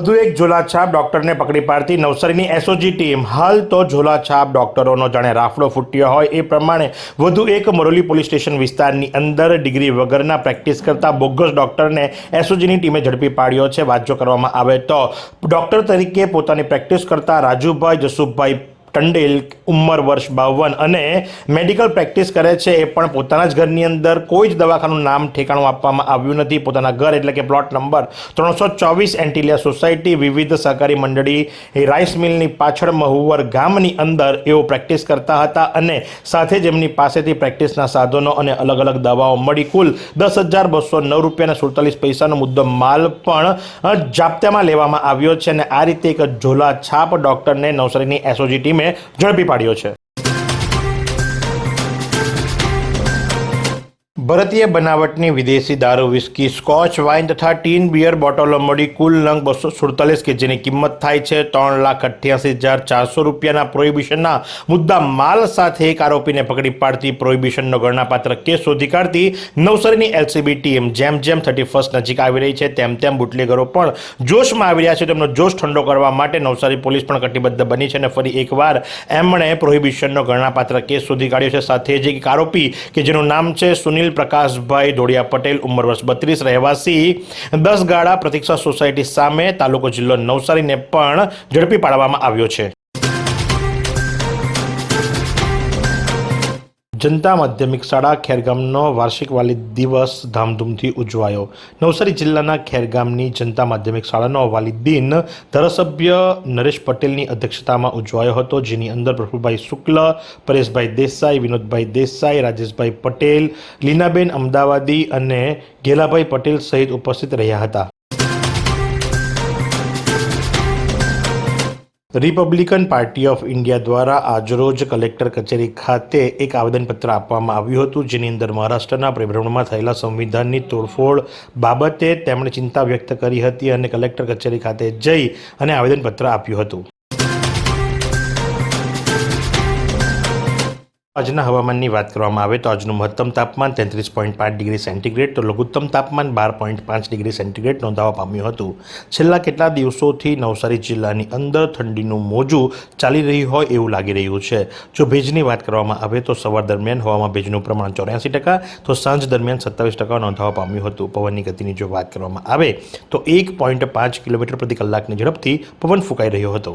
વધુ એક ઝોલાછાપ ડોક્ટરને પકડી પાડતી નવસારીની એસઓજી ટીમ. હાલ તો ઝોલાછાપ ડોક્ટરોનો જાણે રાફડો ફૂટ્યો હોય એ પ્રમાણે વધુ એક મરોલી પોલીસ સ્ટેશન વિસ્તારની અંદર ડિગ્રી વગરના પ્રેક્ટિસ કરતા બોગસ ડોક્ટરને એસઓજીની ટીમે ઝડપી પાડ્યો છે. વાત જો કરવામાં આવે તો. ડોક્ટર તરીકે પોતાની પ્રેક્ટિસ કરતા રાજુભાઈ જસુભાઈ ટંડેલ ઉંમર વર્ષ બાવન અને મેડિકલ પ્રેક્ટિસ કરે છે એ પણ પોતાના જ ઘરની અંદર. કોઈ જ દવાખાનું નામ ઠેકાણું આપવામાં આવ્યું નથી. પોતાના ઘર એટલે કે પ્લોટ નંબર ત્રણસો ચોવીસ એન્ટિલિયા સોસાયટી વિવિધ સહકારી મંડળી રાઈસ મિલની પાછળ મહુવર ગામની અંદર એઓ પ્રેક્ટિસ કરતા હતા અને સાથે જ એમની પાસેથી પ્રેક્ટિસના સાધનો અને અલગ અલગ દવાઓ મળી. કુલ દસ હજાર બસો નવ રૂપિયાના સુડતાલીસ પૈસાનો મુદ્દો માલ પણ જાપ્તામાં લેવામાં આવ્યો છે અને આ રીતે એક ઝોલા છાપ ડૉક્ટરને નવસારીની એસઓજી ટીમે ઝડપી પાડ્યો છે. ભારતીય બનાવટની વિદેશી દારૂ વિસ્કી સ્કોચ વાઇન તથા ટીન બિયર બોટલો મળી કુલ નંગ બસો સુડતાલીસ કે જેની કિંમત થાય છે ત્રણ લાખ અઠ્યાસી હજાર ચારસો રૂપિયાના પ્રોહિબિશનના મુદ્દા માલ સાથે એક આરોપીને પકડી પાડતી પ્રોહિબિશનનો ગણનાપાત્ર કેસ શોધી કાઢતી નવસારીની એલસીબી ટીમ જેમ જેમ થર્ટી ફર્સ્ટ નજીક આવી રહી છે, તેમ તેમ બુટલેગરો પણ જોશમાં આવી રહ્યા છે. તેમનો જોશ ઠંડો કરવા માટે નવસારી પોલીસ પણ કટિબદ્ધ બની છે અને ફરી એકવાર એમણે પ્રોહિબિશનનો ગણનાપાત્ર કેસ શોધી કાઢ્યો છે. સાથે જ એક આરોપી કે જેનું નામ છે સુનિલ પ્રકાશભાઈ દોડિયા પટેલ, ઉંમર વર્ષ બત્રીસ, રહેવાસી, દસ ગાળા પ્રતિક્ષા સોસાયટી સામે તાલુકો જિલ્લો નવસારીને પણ ઝડપી પાડવામાં આવ્યો છે. જનતા માધ્યમિક શાળા ખેરગામનો વાર્ષિક વાલી દિવસ ધામધૂમથી ઉજવાયો. નવસારી જિલ્લાના ખેરગામની જનતા માધ્યમિક શાળાનો વાલી દિન ધારાસભ્ય નરેશ પટેલની અધ્યક્ષતામાં ઉજવાયો હતો, જેની અંદર પ્રફુલભાઈ શુક્લ, પરેશભાઈ દેસાઈ, વિનોદભાઈ દેસાઈ, રાજેશભાઈ પટેલ, લીનાબેન અમદાવાદી અને ગેલાભાઈ પટેલ સહિત ઉપસ્થિત રહ્યા હતા. રિપબ્લિકન પાર્ટી ઓફ ઇન્ડિયા દ્વારા આજરોજ કલેક્ટર કચેરી ખાતે એક આવેદનપત્ર આપવામાં આવ્યું હતું, જેની અંદર મહારાષ્ટ્રના પરિભ્રમણમાં થયેલા સંવિધાનની તોડફોડ બાબતે તેમણે ચિંતા વ્યક્ત કરી હતી અને કલેક્ટર કચેરી ખાતે જઈ અને આવેદનપત્ર આપ્યું હતું. આજના હવામાનની વાત કરવામાં આવે તો આજનું મહત્તમ તાપમાન તેત્રીસ પોઈન્ટ પાંચ ડિગ્રી સેન્ટીગ્રેડ તો લઘુત્તમ તાપમાન બાર પોઈન્ટ પાંચ ડિગ્રી સેન્ટીગ્રેડ નોંધાવા પામ્યું હતું. છેલ્લા કેટલા દિવસોથી નવસારી જિલ્લાની અંદર ઠંડીનું મોજું ચાલી રહ્યું હોય એવું લાગી રહ્યું છે. જો ભેજની વાત કરવામાં આવે તો સવાર દરમિયાન હવામાં ભેજનું પ્રમાણ ચોર્યાસી ટકા તો સાંજ દરમિયાન સત્તાવીસ ટકા નોંધાવા પામ્યું હતું. પવનની ગતિની જો વાત કરવામાં આવે તો એક પોઈન્ટ પાંચ કિલોમીટર પ્રતિ કલાકની ઝડપથી પવન ફૂંકાઈ રહ્યો હતો.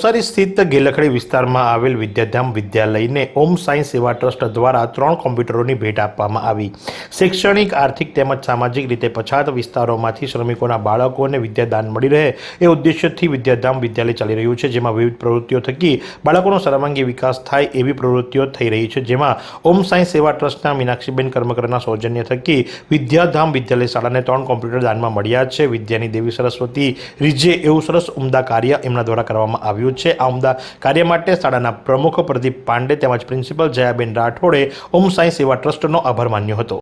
નવસારી સ્થિત ગેલખડી વિસ્તારમાં આવેલ વિદ્યાધામ વિદ્યાલયને ઓમ સાંઈ સેવા ટ્રસ્ટ દ્વારા ત્રણ કોમ્પ્યુટરોની ભેટ આપવામાં આવી. શૈક્ષણિક, આર્થિક તેમજ સામાજિક રીતે પછાત વિસ્તારોમાંથી શ્રમિકોના બાળકોને વિદ્યાદાન મળી રહે એ ઉદ્દેશ્યથી વિદ્યાધામ વિદ્યાલય ચાલી રહ્યું છે, જેમાં વિવિધ પ્રવૃત્તિઓ થકી બાળકોનો સર્વાંગી વિકાસ થાય એવી પ્રવૃત્તિઓ થઈ રહી છે, જેમાં ઓમ સાંઈ સેવા ટ્રસ્ટના મીનાક્ષીબેન કર્મકરના સૌજન્ય થકી વિદ્યાધામ વિદ્યાલય શાળાને ત્રણ કોમ્પ્યુટર દાનમાં મળ્યા છે. વિદ્યાની દેવી સરસ્વતી, રીજે, એવું સરસ ઉમદા કાર્ય એમના દ્વારા કરવામાં આવ્યું કર્યું છે. આ ઉમદા કાર્ય માટે શાળાના પ્રમુખ પ્રદીપ પાંડે તેમજ પ્રિન્સિપલ જયાબેન રાઠોડે ઓમ સાંઈ સેવા ટ્રસ્ટનો આભાર માન્યો હતો.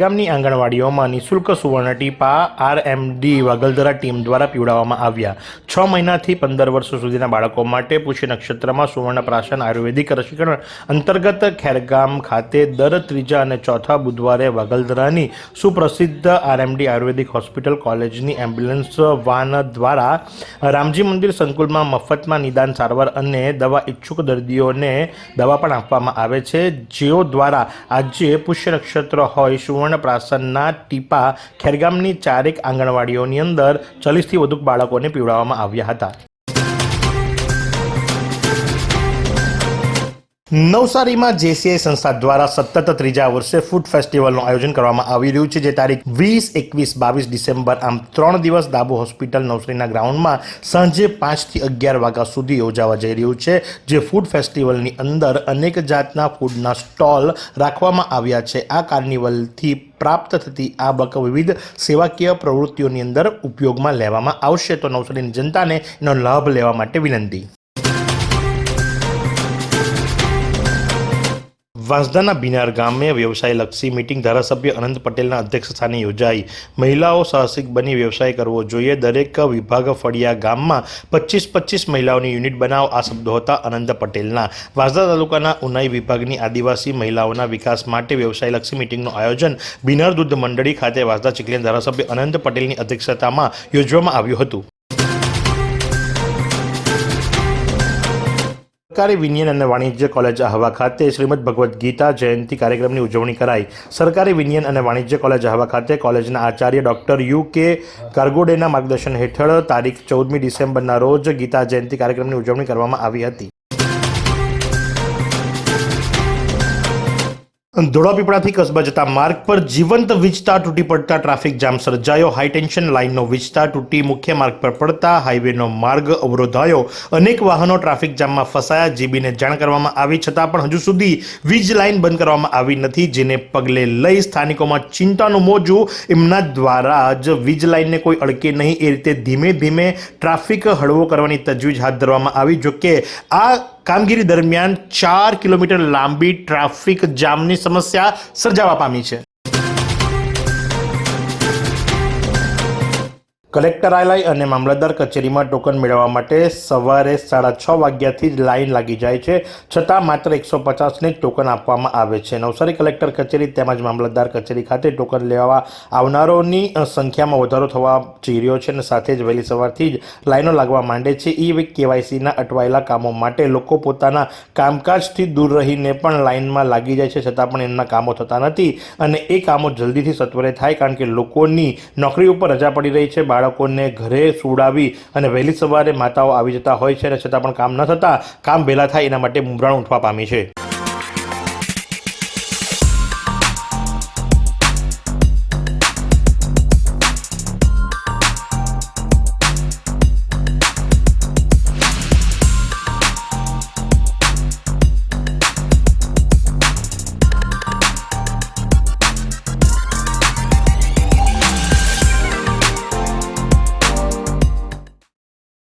ગામની આંગણવાડીઓમાં નિઃશુલ્ક સુવર્ણ ટીપા આરએમડી વાગલધરા ટીમ દ્વારા પીવડાવવામાં આવ્યા. છ મહિનાથી પંદર વર્ષ સુધીના બાળકો માટે પુષ્ય નક્ષત્રમાં સુવર્ણ પ્રાશન આયુર્વેદિક રસીકરણ અંતર્ગત ખેરગામ ખાતે દર ત્રીજા અને ચોથા બુધવારે વાગલધરાની સુપ્રસિદ્ધ આરએમડી આયુર્વેદિક હોસ્પિટલ કોલેજની એમ્બ્યુલન્સ વાન દ્વારા રામજી મંદિર સંકુલમાં મફતમાં નિદાન સારવાર અને દવા ઈચ્છુક દર્દીઓને દવા પણ આપવામાં આવે છે. જેઓ દ્વારા આજે પુષ્ય નક્ષત્ર હોય, સુવર્ણ પ્રાસનના ટીપા ખેરગામની ચારેક આંગણવાડીઓની અંદર ચાલીસથી વધુ બાળકોને પીવડાવવામાં આવ્યા હતા. નવસારીમાં જેસીઆઈ સંસ્થા દ્વારા સતત ત્રીજા વર્ષે ફૂડ ફેસ્ટિવલનું આયોજન કરવામાં આવી રહ્યું છે, જે તારીખ વીસ, એકવીસ, બાવીસ ડિસેમ્બર આમ ત્રણ દિવસ દાબો હોસ્પિટલ નવસારીના ગ્રાઉન્ડમાં સાંજે પાંચથી અગિયાર વાગ્યા સુધી યોજાવા જઈ રહ્યું છે, જે ફૂડ ફેસ્ટિવલની અંદર અનેક જાતના ફૂડના સ્ટોલ રાખવામાં આવ્યા છે. આ કાર્નિવલથી પ્રાપ્ત થતી આ વિવિધ સેવાકીય પ્રવૃત્તિઓની અંદર ઉપયોગમાં લેવામાં આવશે. તો નવસારીની જનતાને એનો લાભ લેવા માટે વિનંતી. વાંસદાના બિનાર ગામે વ્યવસાયલક્ષી મિટિંગ ધારાસભ્ય અનંત પટેલના અધ્યક્ષસ્થાને યોજાઈ. મહિલાઓ સાહસિક બની વ્યવસાય કરવો જોઈએ. દરેક વિભાગ ફળિયા ગામમાં પચીસ પચીસ મહિલાઓની યુનિટ બનાવો આ શબ્દો હતા અનંત પટેલના. વાંસદા તાલુકાના ઉનાઈ વિભાગની આદિવાસી મહિલાઓના વિકાસ માટે વ્યવસાયલક્ષી મિટિંગનું આયોજન બિનાર દૂધ મંડળી ખાતે વાંસદા ચીખલીના ધારાસભ્ય અનંત પટેલની અધ્યક્ષતામાં યોજવામાં આવ્યું હતું. સરકારી વિજ્ઞાન અને વાણિજ્ય કોલેજ આહવા ખાતે શ્રીમદ ભગવદ્ ગીતા જયંતિ કાર્યક્રમની ઉજવણી કરાઈ. સરકારી વિજ્ઞાન અને વાણિજ્ય કોલેજ આહવા ખાતે કોલેજના આચાર્ય ડોક્ટર યુ કે ગાર્ગોડેના માર્ગદર્શન હેઠળ તારીખ ચૌદમી ડિસેમ્બરના રોજ ગીતા જયંતિ કાર્યક્રમની ઉજવણી કરવામાં આવી હતી. ધોળાપીપળાથી કસબા જતા માર્ગ પર જીવંત વીજતા તૂટી પડતા ટ્રાફિક જામ સર્જાયો. હાઈટેન્શન લાઇનનો વીજતા તૂટી મુખ્ય માર્ગ પર પડતા હાઈવેનો માર્ગ અવરોધાયો. અનેક વાહનો ટ્રાફિક જામમાં ફસાયા. જીબીને જાણ કરવામાં આવી છતાં પણ હજુ સુધી વીજ લાઇન બંધ કરવામાં આવી નથી, જેને પગલે લઈ સ્થાનિકોમાં ચિંતાનું મોજું. એમના દ્વારા જ વીજ લાઇનને કોઈ અડકે નહીં. એ રીતે ધીમે ધીમે ટ્રાફિક હળવો કરવાની તજવીજ હાથ ધરવામાં આવી. જોકે આ કામગીરી દરમિયાન ચાર કિલોમીટર લાંબી ટ્રાફિક જામની સમસ્યા સર્જાવા પામી છે. કલેક્ટરાલય અને મામલતદાર કચેરીમાં ટોકન મેળવવા માટે સવારે સાડા છ વાગ્યાથી જ લાઇન લાગી જાય છે. છતાં માત્ર એકસો પચાસને જ ટોકન આપવામાં આવે છે. નવસારી કલેક્ટર કચેરી તેમજ મામલતદાર કચેરી ખાતે ટોકન લેવા આવનારોની સંખ્યામાં વધારો થવા જઈ રહ્યો છે અને સાથે જ વહેલી સવારથી જ લાઈનો લાગવા માંડે છે. ઈ કેવાયસીના અટવાયેલા કામો માટે લોકો પોતાના કામકાજથી દૂર રહીને પણ લાઇનમાં લાગી જાય છે. છતાં પણ એમના કામો થતા નથી અને એ કામો જલ્દીથી સત્વરે થાય કારણ કે લોકોની નોકરી ઉપર રજા પડી રહી છે. બાળકોને ઘરે સુડાવી અને વહેલી સવારે માતાઓ આવી જતા હોય છે અને છતાં પણ કામ ન થતાં કામ વહેલા થાય એના માટે મુંબરાણ ઉઠવા પામી છે.